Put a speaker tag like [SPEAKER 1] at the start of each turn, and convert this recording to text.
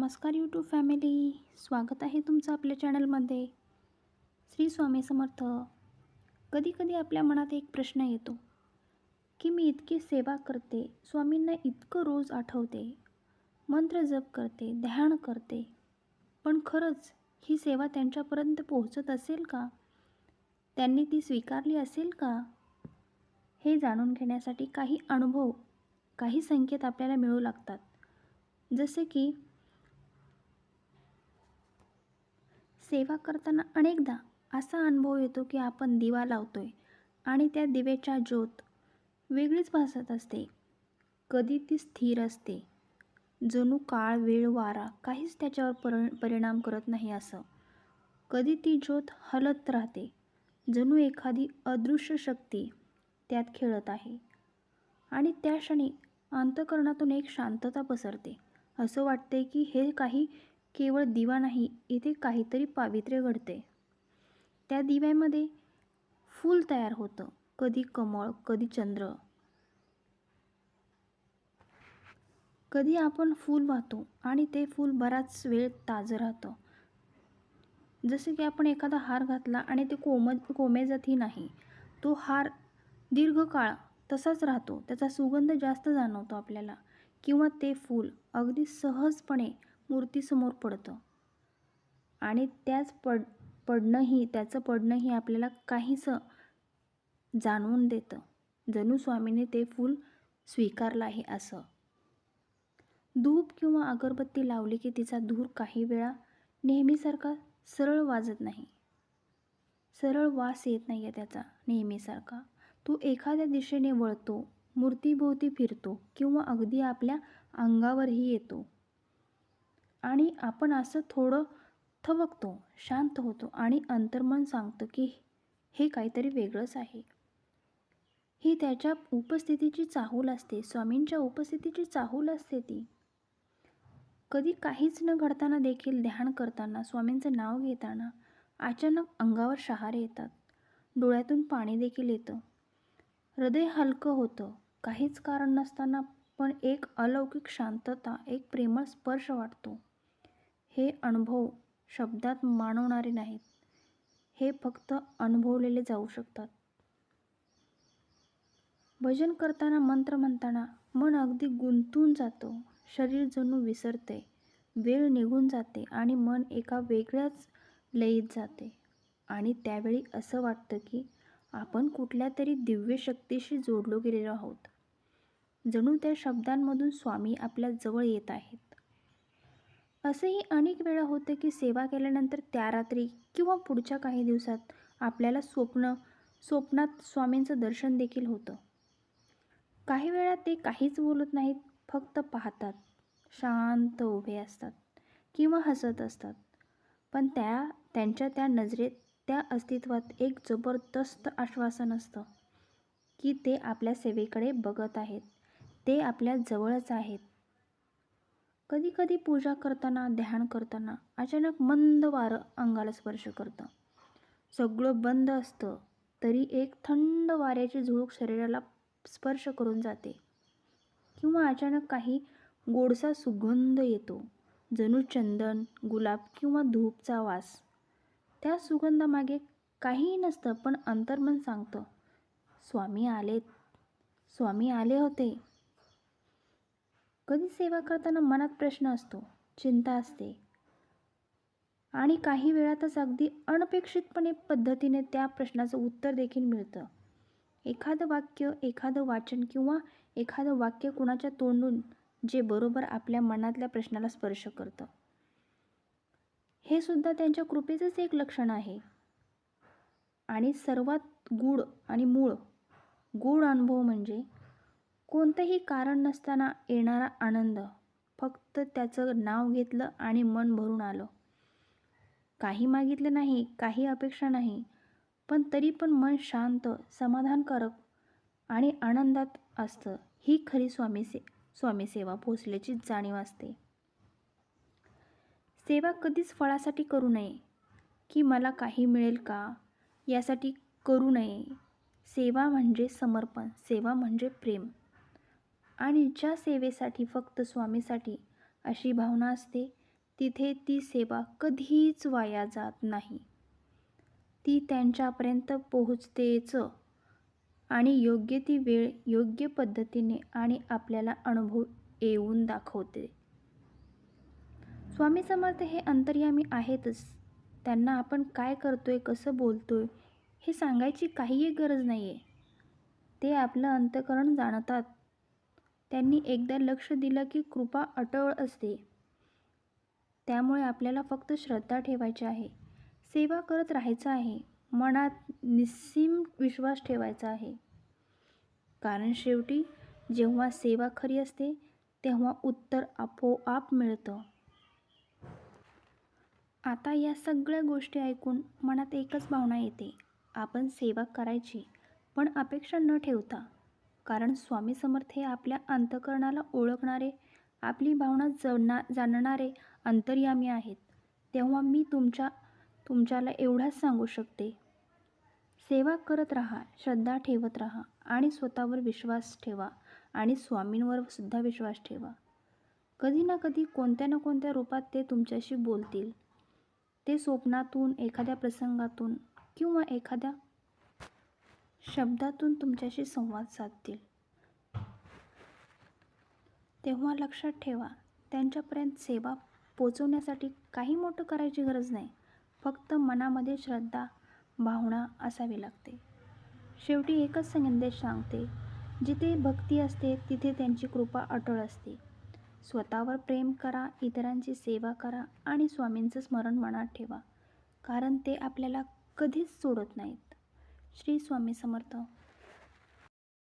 [SPEAKER 1] नमस्कार YouTube family स्वागत आहे तुमचं आपल्या चॅनलमध्ये श्री स्वामी समर्थ. कधी कधी आपल्या मनात एक प्रश्न येतो की मी इतकी सेवा करते स्वामींना इतकं रोज आठवते मंत्र जप करते ध्यान करते पण खरंच ही सेवा त्यांच्यापर्यंत पोहोचत असेल का? त्यांनी ती स्वीकारली असेल का? हे जाणून घेण्यासाठी काही अनुभव काही संकेत आपल्याला मिळू लागतात. जसे की सेवा करताना अनेकदा असा अनुभव येतो की आपण दिवा लावतोय आणि त्या दिव्याच्या ज्योत वेगळीच भासत असते. कधी ती स्थिर असते. जणू काळ वेळ वारा काहीच त्याच्यावर पर परिणाम करत नाही असं. कधी ती ज्योत हलत राहते. जणू एखादी अदृश्य शक्ती त्यात खेळत आहे. आणि त्या क्षणी अंतकरणातून एक शांतता पसरते. असं वाटते की हे काही केवळ दिवा नाही इथे काहीतरी पावित्र्य घडते. त्या दिव्यामध्ये फूल तयार होतं कधी कमळ कधी चंद्र. कधी आपण फूल वाहतो आणि ते फूल बराच वेळ ताजं राहतं. जसे की आपण एखादा हार घातला आणि ते कोम कोमेजतही नाही तो हार दीर्घकाळ तसाच राहतो त्याचा सुगंध जास्त जाणवतो आपल्याला. किंवा ते फूल अगदी सहजपणे मूर्तीसमोर पडतं. आणि त्याच पड पडणंही त्याचं पडणंही आपल्याला काहीसं जाणवून देतं. जणू स्वामीने ते फूल स्वीकारलं आहे असं. धूप किंवा अगरबत्ती लावली की तिचा धूर काही वेळा नेहमीसारखा सरळ वाजत नाही. सरळ वास येत नाही आहे त्याचा नेहमीसारखा. तो एखाद्या दिशेने वळतो मूर्तीभोवती फिरतो किंवा अगदी आपल्या अंगावरही येतो. आणि आपण असं थोडं थबकतो शांत होतो आणि अंतर्मन सांगतं की हे काहीतरी वेगळंच आहे. ही त्याच्या उपस्थितीची चाहूल असते स्वामींच्या उपस्थितीची चाहूल असते ती. कधी काहीच न घडताना देखील ध्यान करताना स्वामींचं नाव घेताना अचानक अंगावर शहारे येतात. डोळ्यातून पाणी देखील येतं. हृदय हलकं होतं. काहीच कारण नसताना पण एक अलौकिक शांतता एक प्रेमळ स्पर्श वाटतो. हे अनुभव शब्दात मानवणारे नाहीत. हे फक्त अनुभवलेले जाऊ शकतात. भजन करताना मंत्र म्हणताना मन अगदी गुंतून जातं. शरीर जणू विसरते. वेळ निघून जाते आणि मन एका वेगळ्याच लयीत जाते. आणि त्यावेळी असं वाटतं की आपण कुठल्या तरी दिव्य शक्तीशी जोडलो गेलेलो आहोत. जणू त्या शब्दांमधून स्वामी आपल्या जवळ येत आहेत. असेही अनेक वेळा होते की सेवा केल्यानंतर त्या रात्री किंवा पुढच्या काही दिवसात आपल्याला स्वप्न स्वप्नात स्वामींचं दर्शन देखील होतं. काही वेळा ते काहीच बोलत नाहीत फक्त पाहतात. शांत उभे असतात किंवा हसत असतात. पण त्या त्यांच्या त्या नजरेत त्या अस्तित्वात एक जबरदस्त आश्वासन असतं की ते आपल्या सेवेकडे बघत आहेत. ते आपल्या जवळच आहेत. कधी कधी पूजा करताना ध्यान करताना अचानक मंद वारं अंगाला स्पर्श करतं. सगळं बंद असतं तरी एक थंड वाऱ्याची झुळूक शरीराला स्पर्श करून जाते. किंवा अचानक काही गोडसा सुगंध येतो जणू चंदन गुलाब किंवा धूपचा वास. त्या सुगंधामागे काहीही नसतं पण अंतर्मन सांगतं स्वामी आलेत. स्वामी आले होते. कधी सेवा करताना मनात प्रश्न असतो चिंता असते. आणि काही वेळातच अगदी अनपेक्षितपणे पद्धतीने त्या प्रश्नाचं उत्तर देखील मिळतं. एखादं वाक्य एखादं वाचन किंवा एखादं वाक्य कुणाच्या तोंडून जे बरोबर आपल्या मनातल्या प्रश्नाला स्पर्श करतं. हे सुद्धा त्यांच्या कृपेचंच एक लक्षण आहे. आणि सर्वात गूढ आणि मूळ गूढ अनुभव म्हणजे कोणतंही कारण नसताना येणारा आनंद. फक्त त्याचं नाव घेतलं आणि मन भरून आलं. काही मागितलं नाही काही अपेक्षा नाही पण तरी पण मन शांत समाधानकारक आणि आनंदात असतं. ही खरी स्वामी से स्वामी सेवा पोचल्याची जाणीव असते. सेवा कधीच फळासाठी करू नये. की मला काही मिळेल का? यासाठी करू नये. सेवा म्हणजे समर्पण सेवा म्हणजे प्रेम. आणि ज्या सेवेसाठी फक्त स्वामीसाठी अशी भावना असते तिथे ती सेवा कधीच वाया जात नाही. ती त्यांच्यापर्यंत पोहोचतेच आणि योग्य ती वेळ योग्य पद्धतीने आणि आपल्याला अनुभव येऊन दाखवते. स्वामी समर्थ हे अंतर्यामी आहेतच. त्यांना आपण काय करतोय कसं बोलतोय हे सांगायची काहीही गरज नाही आहे ते आपलं अंतकरण जाणतात. त्यांनी एकदा लक्ष दिलं की कृपा अटळ असते. त्यामुळे आपल्याला फक्त श्रद्धा ठेवायची आहे. सेवा करत राहायचं आहे. मनात निस्सीम विश्वास ठेवायचा आहे. कारण शेवटी जेव्हा सेवा खरी असते तेव्हा उत्तर आपोआप मिळतं. आता या सगळ्या गोष्टी ऐकून मनात एकच भावना येते. आपण सेवा करायची पण अपेक्षा न ठेवता. कारण स्वामी समर्थ हे आपल्या अंतकरणाला ओळखणारे आपली भावना जणना जाणणारे अंतर्यामी आहेत. तेव्हा मी तुमच्या तुमच्याला एवढाच सांगू शकते. सेवा करत राहा श्रद्धा ठेवत राहा आणि स्वतःवर विश्वास ठेवा आणि स्वामींवर सुद्धा विश्वास ठेवा. कधी ना कधी कोणत्या ना कोणत्या रूपात ते तुमच्याशी बोलतील. ते स्वप्नातून एखाद्या प्रसंगातून किंवा एखाद्या शब्दातून तुमच्याशी संवाद साधतील. तेव्हा लक्षात ठेवा त्यांच्यापर्यंत सेवा पोचवण्यासाठी काही मोठं करायची गरज नाही. फक्त मनामध्ये श्रद्धा भावना असावी लागते. शेवटी एकच संदेश सांगते जिथे भक्ती असते तिथे त्यांची कृपा अटळ असते. स्वतःवर प्रेम करा इतरांची सेवा करा आणि स्वामींचं स्मरण मनात ठेवा कारण ते आपल्याला कधीच सोडत नाहीत. श्री स्वामी समर्थ.